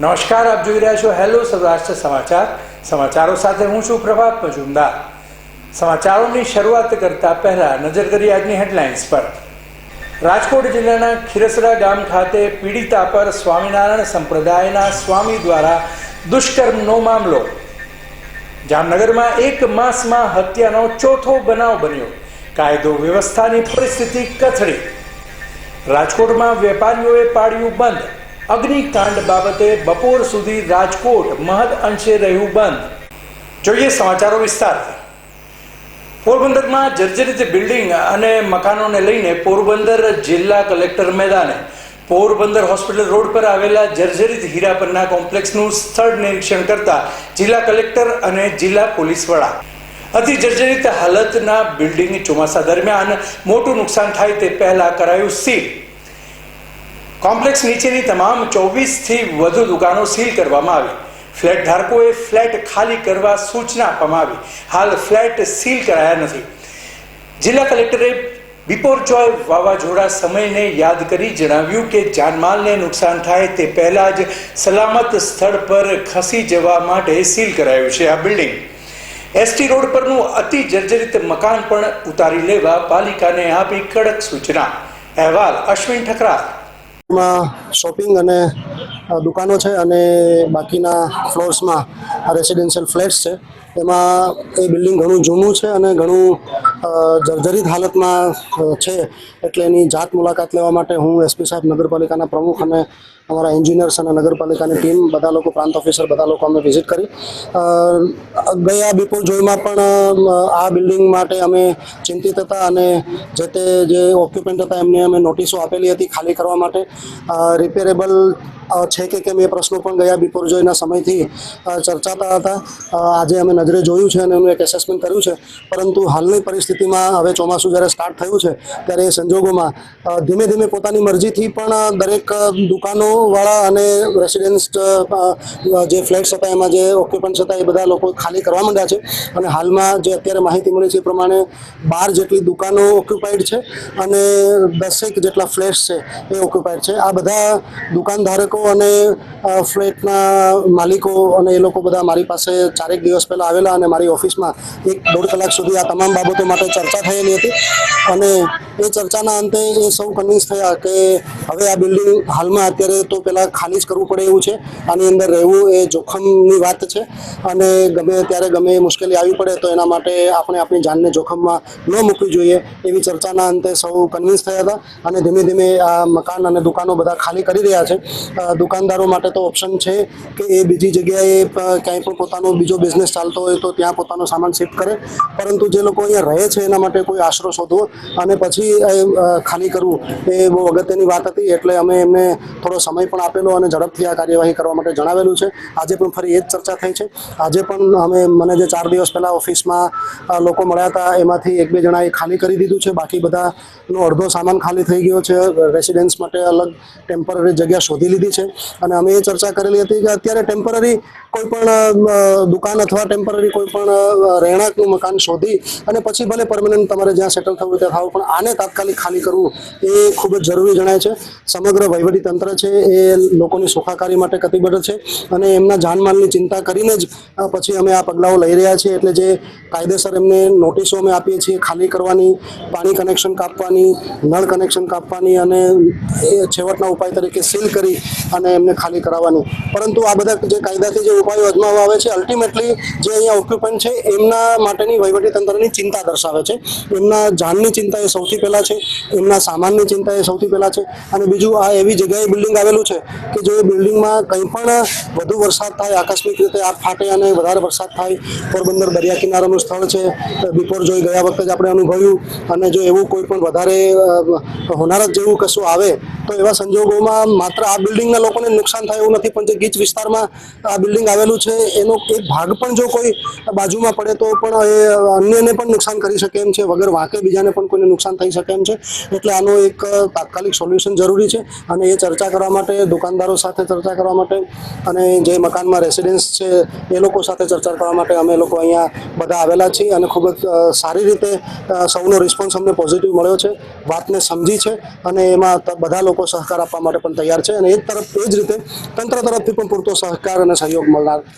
નમસ્કાર, આપ જોઈ રહ્યા છો હેલો સૌરાષ્ટ્ર સમાચાર. સમાચારો સાથે હું છું પ્રભાત મજુમદાર. સમાચારોની શરૂઆત કરતા પહેલા નજર કરી આજની હેડલાઇન્સ પર. રાજકોટ જિલ્લાના ખીરસરા ગામ ખાતે પીડિતા પર સ્વામિનારાયણ સંપ્રદાયના સ્વામી દ્વારા દુષ્કર્મનો મામલો. જામનગરમાં એક માસમાં હત્યાનો ચોથો બનાવ બન્યો. કાયદો વ્યવસ્થાની પરિસ્થિતિ કથળી. રાજકોટમાં વેપારીઓએ પાડ્યું બંધ. અગ્નિકાંડ બાબતે બપોર સુધી રાજકોટ મહદ અંશે રહ્યું બંધ. જોઈએ સમાચારો વિસ્તારથી. પોરબંદરમાં જર્જરિત બિલ્ડિંગ અને મકાનોને લઈને પોરબંદર જિલ્લા કલેક્ટર મેદાને પોરબંદર હોસ્પિટલ રોડ પર આવેલા જર્જરિત હીરાપરના કોમ્પ્લેક્સનું સ્થળ નિરીક્ષણ કરતા જિલ્લા કલેક્ટર અને જિલ્લા પોલીસ વડા. અતિ જર્જરિત હાલતના બિલ્ડિંગ ચોમાસા દરમિયાન મોટું નુકસાન થાય તે પહેલા કરાયું સીલ. કોમ્પ્લેક્સ નીચેની તમામ ચોવીસથી વધુ દુકાનો સીલ કરવામાં આવી. ફ્લેટ ધારકોએ ફ્લેટ ખાલી કરવા સૂચના આપવામાં આવી. હાલ ફ્લેટ સીલ કરાયા નથી. જિલ્લા કલેક્ટરે બિપોરજોય વાવાઝોડા સમયને યાદ કરી જણાવ્યું કે જાનમાલને નુકસાન થાય તે પહેલાં જ સલામત સ્થળ પર ખસી જવા માટે સીલ કરાયું છે આ બિલ્ડિંગ. એસટી રોડ પરનું અતિ જર્જરિત મકાન પણ ઉતારી લેવા પાલિકાને આપી કડક સૂચના. અહેવાલ અશ્વિન ઠકરાર. માં શોપિંગ અને દુકાનો છે અને બાકીના ફ્લોર્સમાં રેસિડેન્શિયલ ફ્લેટ્સ છે. એમાં એ બિલ્ડિંગ ઘણું જૂનું છે અને ઘણું જર્જરિત હાલતમાં છે. એટલે એની જાત મુલાકાત લેવા માટે હું એસપી સાહેબ નગરપાલિકાના પ્રમુખ અને અમારા એન્જિનિયર્સ અને નગરપાલિકાની ટીમ, બધા લોકો, પ્રાંત ઓફિસર, બધા લોકો અમે વિઝિટ કરી. ગયા બિપોર જોઈમાં પણ આ બિલ્ડિંગ માટે અમે ચિંતિત હતા અને જે તે જે ઓક્યુપન્ટ હતા એમને અમે નોટિસો આપેલી હતી ખાલી કરવા માટે. રિપેરેબલ છે કે કેમ એ પ્રશ્નો પણ ગયા બિપોર જોઈના સમયથી ચર્ચાતા હતા. આજે અમે નજરે જોયું છે અને એનું એક એસેસમેન્ટ કર્યું છે. પરંતુ હાલની પરિસ્થિતિમાં હવે ચોમાસું જ્યારે સ્ટાર્ટ થયું છે, ત્યારે એ સંજોગોમાં ધીમે ધીમે પોતાની મરજીથી પણ દરેક દુકાનોવાળા અને રેસિડેન્સ જે ફ્લેટ્સ હતા, એમાં જે ઓક્યુપન્ટ્સ હતા, એ બધા લોકો ખાલી કરવા માંડ્યા છે. અને હાલમાં જે અત્યારે માહિતી મળી છે, એ પ્રમાણે બાર જેટલી દુકાનો ઓક્યુપાઈડ છે અને દસેક જેટલા ફ્લેટ્સ છે, એ ઓક્યુપાઈડ છે. આ બધા દુકાનધારકો અને ફ્લેટના માલિકો અને એ લોકો બધા મારી પાસે ચારેક દિવસ પહેલાં આવેલા અને મારી ઓફિસમાં એક દોઢ કલાક સુધી આ તમામ બાબતો માટે ચર્ચા થયેલી હતી અને એ ચર્ચાના અંતે એ સૌ કન્વિન્સ થયા કે હવે આ બિલ્ડિંગ હાલમાં અત્યારે તો પહેલાં ખાલી જ કરવું પડે એવું છે. આની અંદર રહેવું એ જોખમની વાત છે. અને ગમે ત્યારે ગમે મુશ્કેલી આવી પડે તો એના માટે આપણે આપણી જાનને જોખમમાં ન મૂકવી જોઈએ એવી ચર્ચાના અંતે સૌ કન્વિન્સ થયા હતા. અને ધીમે ધીમે આ મકાન અને દુકાનો બધા ખાલી કરી રહ્યા છે. દુકાનદારો માટે તો ઓપ્શન છે કે એ બીજી જગ્યાએ ક્યાંય પણ પોતાનો બીજો બિઝનેસ ચાલતો હોય તો ત્યાં પોતાનો સામાન શિફ્ટ કરે. પરંતુ જે લોકો અહીંયા રહે છે, એના માટે કોઈ આશરો શોધવો અને પછી ખાલી કરવું. એ બહુ અગત્યની વાત હતી, એટલે અમે એમને થોડો સમય પણ આપેલો અને ઝડપથી આ કાર્યવાહી કરવા માટે જણાવેલું છે. આજે પણ ફરી એ જ ચર્ચા થઈ છે. આજે પણ અમે, મને જે ચાર દિવસ પહેલાં ઓફિસમાં લોકો મળ્યા હતા, એમાંથી એક બે જણાએ ખાલી કરી દીધું છે. બાકી બધાનો અડધો સામાન ખાલી થઈ ગયો છે. રેસિડેન્સ માટે અલગ ટેમ્પરરી જગ્યા શોધી લીધી છે. અને અમે એ ચર્ચા કરેલી હતી કે અત્યારે ટેમ્પરરી કોઈ પણ દુકાન અથવા ટેમ્પરરી કોઈ પણ રહેણાંકનું મકાન શોધી અને પછી ભલે પરમનન્ટ તમારે જ્યાં સેટલ થવું ત્યાં થાવ. પણ આને તાત્કાલિક ખાલી કરવું એ ખૂબ જ જરૂરી જણાય છે. સમગ્ર વહીવટી તંત્ર છે એ લોકોની સુખાકારી માટે કટિબદ્ધ છે અને એમના જાનમાલની ચિંતા કરીને જ પછી અમે આ પગલાઓ લઈ રહ્યા છીએ. એટલે જે કાયદેસર એમને નોટિસો અમે આપીએ છીએ, ખાલી કરવાની, પાણી કનેક્શન કાપવાની, નળ કનેક્શન કાપવાની અને એ છેવટના ઉપાય તરીકે સીલ કરી અને એમને ખાલી કરાવવાની. પરંતુ આ બધા જે કાયદાથી જે ઉપાયો અજમાવવા આવે છે અલ્ટિમેટલી જે અહીંયા ઓક્યુપન્ટ છે, એમના માટેની વહીવટી તંત્રની ચિંતા દર્શાવે છે. એમના જાનની ચિંતા એ સૌથી પહેલાં છે. એમના સામાનની ચિંતા એ સૌથી પહેલાં છે. અને બીજું આ એવી જગ્યાએ બિલ્ડિંગ આવેલું છે કે જે બિલ્ડિંગમાં કંઈ પણ વધુ વરસાદ થાય, આકસ્મિક રીતે આગ ફાટે અને વધારે વરસાદ થાય, પોરબંદર દરિયા કિનારાનું સ્થળ છે બિફોર જોઈ ગયા વખતે જ આપણે અનુભવ્યું. અને જો એવું કોઈ પણ વધારે હોનારત જેવું કશું આવે, તો એવા સંજોગોમાં માત્ર આ બિલ્ડિંગના લોકોને નુકસાન થાય એવું નથી, પણ જે ગીચ વિસ્તારમાં આ બિલ્ડિંગ આવેલું છે, એનો એક ભાગ પણ જો કોઈ બાજુમાં પડે તો પણ એ અન્યને પણ નુકસાન કરી શકે એમ છે, વગર વાંકે બીજાને પણ કોઈને નુકસાન થઈ શકે એમ છે. એટલે આનો એક તાત્કાલિક સોલ્યુશન જરૂરી છે અને એ ચર્ચા કરવા માટે, દુકાનદારો સાથે ચર્ચા કરવા માટે અને જે મકાનમાં રેસિડેન્સ છે, એ લોકો સાથે ચર્ચા કરવા માટે અમે લોકો અહીંયા બધા આવેલા છીએ અને ખૂબ જ સારી રીતે સૌનો રિસ્પોન્સ અમને પોઝિટિવ મળ્યો છે, વાતને સમજી છે અને એમાં બધા લોકો સહકાર આપવા માટે પણ તૈયાર છે અને એ તરફ એ જ રીતે તંત્ર તરફથી પણ પૂરતો સહકાર અને સહયોગ મળનાર